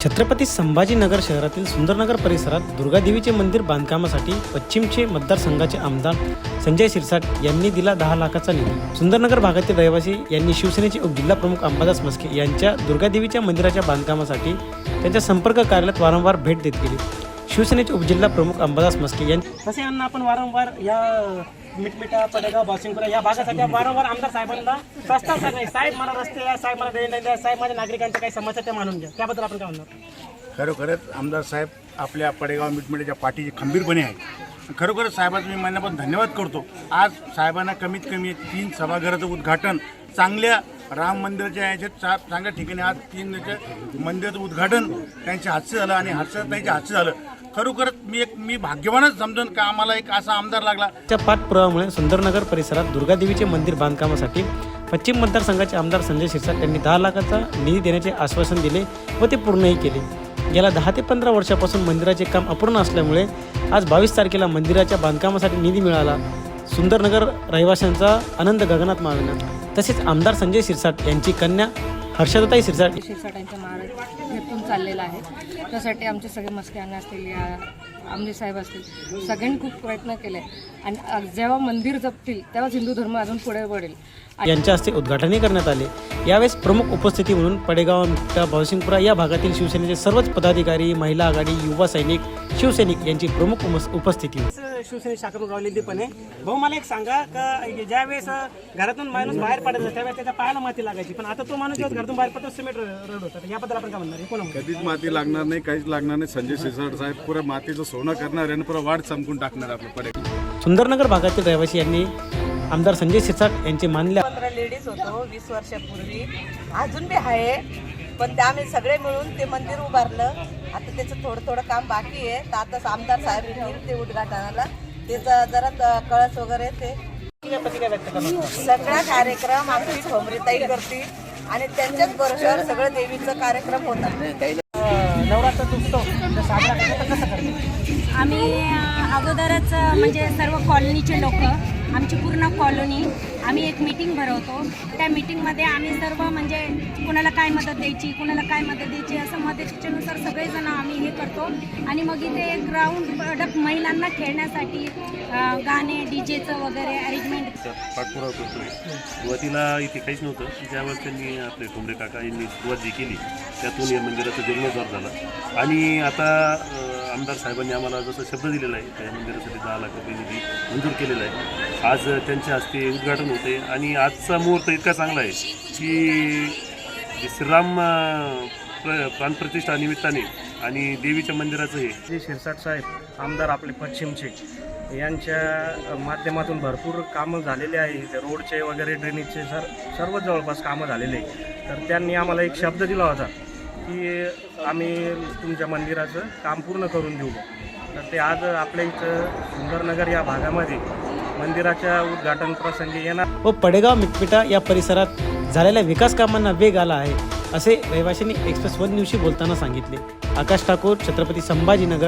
छत्रपती संभाजीनगर शहरातील सुंदरनगर परिसरात दुर्गादेवीचे मंदिर बांधकामासाठी पश्चिमचे मतदारसंघाचे आमदार संजय शिरसाट यांनी दिला दहा लाखाचा निधी. सुंदरनगर भागातील रहिवासी यांनी शिवसेनेचे उपजिल्हा प्रमुख अंबादास मस्के यांच्या दुर्गादेवीच्या मंदिराच्या बांधकामासाठी त्यांच्या संपर्क कार्यालयात वारंवार भेट देत गेली. शिवसेनेचे उपजिल्हा प्रमुख अंबादास मस्के यांनी तसे यांना आपण वारंवार या मिटमिटा पडेगाव बासिंगपुरा या भागासाठी वारंवार आमदार साहेबांना प्रस्ताव करणे साहेब मला रस्ते द्या साहेब मला देणे द्या साहेब माझ्या नागरिकांच्या काही समस्या त्या मानून घ्या. त्याबद्दल आपण काय म्हणणार? खरोखरच आमदार साहेब आपल्या पडेगाव मिटमिटेच्या पाठीशी खंबीरपणे आहे खरोखरच साहेबाचं मी मनापासून धन्यवाद करतो. आज साहेबांना कमीत कमी तीन सभागृहाचं उद्घाटन चांगल्या राम मंदिराच्या याच्यात चा चांगल्या ठिकाणी आज तीन मंदिराचं उद्घाटन त्यांच्या हातचं झालं आणि हातचं त्यांच्या हातचं झालं. खरोखरच मी एक मी भाग्यवानच समजून का आम्हाला एक असा आमदार लागला. त्या पाठपुराव्यामुळे सुंदरनगर परिसरात दुर्गादेवीचे मंदिर बांधकामासाठी पश्चिम मतदारसंघाचे आमदार संजय शिरसाट यांनी दहा लाखाचा निधी देण्याचे आश्वासन दिले व ते पूर्णही केले. गेल्या दहा ते पंधरा वर्षापासून मंदिराचे काम अपूर्ण असल्यामुळे आज बावीस तारखेला मंदिराच्या बांधकामासाठी निधी मिळाला. सुंदरनगर रहिवाशांचा आनंद गगनात मावेना तसेच आमदार संजय शिरसाट यांची कन्या हर्षदताई शिरसाट. शिरसाटांच्या मार्गेतून चाललेला आहे. त्यासाठी आमचे सगळे मस्के असतील या आमले साहेब असतील सगळ्यांनी खूप प्रयत्न केले. आणि जेव्हा मंदिर जपतील तेव्हाच हिंदू धर्म अजून पुढे बढ़ेल यांच्या हस्ते उद्घाटनही करण्यात आले. यावेळेस प्रमुख उपस्थिती म्हणून पडेगाव भावसिंगपुरा या भागातील शिवसेनेचे सर्वच पदाधिकारी महिला आघाडी युवा सैनिक शिवसैनिक यांची प्रमुख उमस- उपस्थिती. होती शिवसेने शाखाकडून राहिलेली पण आहे भाऊ मला एक सांगा का ज्या वेळेस घरातून माणूस बाहेर पडायचा त्यावेळेस त्याच्या पायाला माती लागायची. पण आता तो माणूस जेव्हा घरातून बाहेर पडतो सिमेंट रड होतात याबद्दल आपण काय म्हणणार कोण कधीच माती लागणार नाही काहीच लागणार नाही. संजय सिरसाट साहेब पुरं मातीचं सोनं करणार आणि पुरं वाढ चमकून टाकणार आपलं पडे सुंदरनगर भागातील रहिवासी यांनी आमदार संजय शिरसाट यांचे मानले पंधरा लेडीज होतो वीस वर्षापूर्वी. अजून बी आहे पण ते आम्ही सगळे मिळून ते मंदिर उभारलं. आता त्याचं थोडं थोडं काम बाकी आहे. तर आता आमदार साहेब येतील ते उद्घाटनाला. त्याचं जरा कळस वगैरे ते. सगळा कार्यक्रम आमची ठोंबरीताई करते आणि त्यांच्याच बरोबर सगळं देवीचं कार्यक्रम होता नवरात्र उत्सव साजरा करण्याचा कसं करतो आम्ही अगोदरच म्हणजे सर्व कॉलनीचे लोक आमची पूर्ण कॉलनी आम्ही एक मीटिंग भरवतो. त्या मीटिंगमध्ये आम्ही सर्व म्हणजे कुणाला काय मदत द्यायची कुणाला काय मदत द्यायची असं मदतीच्यानुसार सगळेजण आम्ही हे करतो. आणि मग इथे एक ग्राउंड डक महिलांना खेळण्यासाठी गाणे डी जेचं वगैरे अरेंजमेंट पाठपुरावा करतो सुरुवातीला इथे काहीच नव्हतं. ज्यावेळेस त्यांनी आपले ठोंबरे काका यांनी सुरुवात जी केली त्यातून या मंदिराचा जीर्णोद्धार झाला. आणि आता आमदार साहेबांनी आम्हाला जसं शब्द दिलेला आहे त्या मंदिरासाठी दहा लाख रुपये निधी मंजूर केलेला आहे. आज त्यांच्या हस्ते उद्घाटन होते आणि आजचा मुहूर्त इतका चांगला आहे की श्रीराम प्र प्राणप्रतिष्ठा निमित्ताने आणि देवीच्या मंदिराचं हे. जे शिरसाट साहेब आमदार आपले पश्चिमचे यांच्या माध्यमातून भरपूर कामं झालेले आहे. रोडचे वगैरे ड्रेनेजचे सर सर्व जवळपास कामं झालेले तर त्यांनी आम्हाला एक शब्द दिला होता की आम्ही तुमच्या मंदिराचं काम पूर्ण करून देऊ. तर ते आज आपल्या इथं सुंदरनगर या भागामध्ये मंदिराच्या उद्घाटन प्रसंगी येणार. व पडेगाव मिटमिटा या परिसरात झालेल्या विकास कामांना वेग आला आहे असे रहिवाशांनी एक्सप्रेस वन न्यूजशी बोलताना सांगितले. आकाश ठाकूर छत्रपती संभाजीनगर.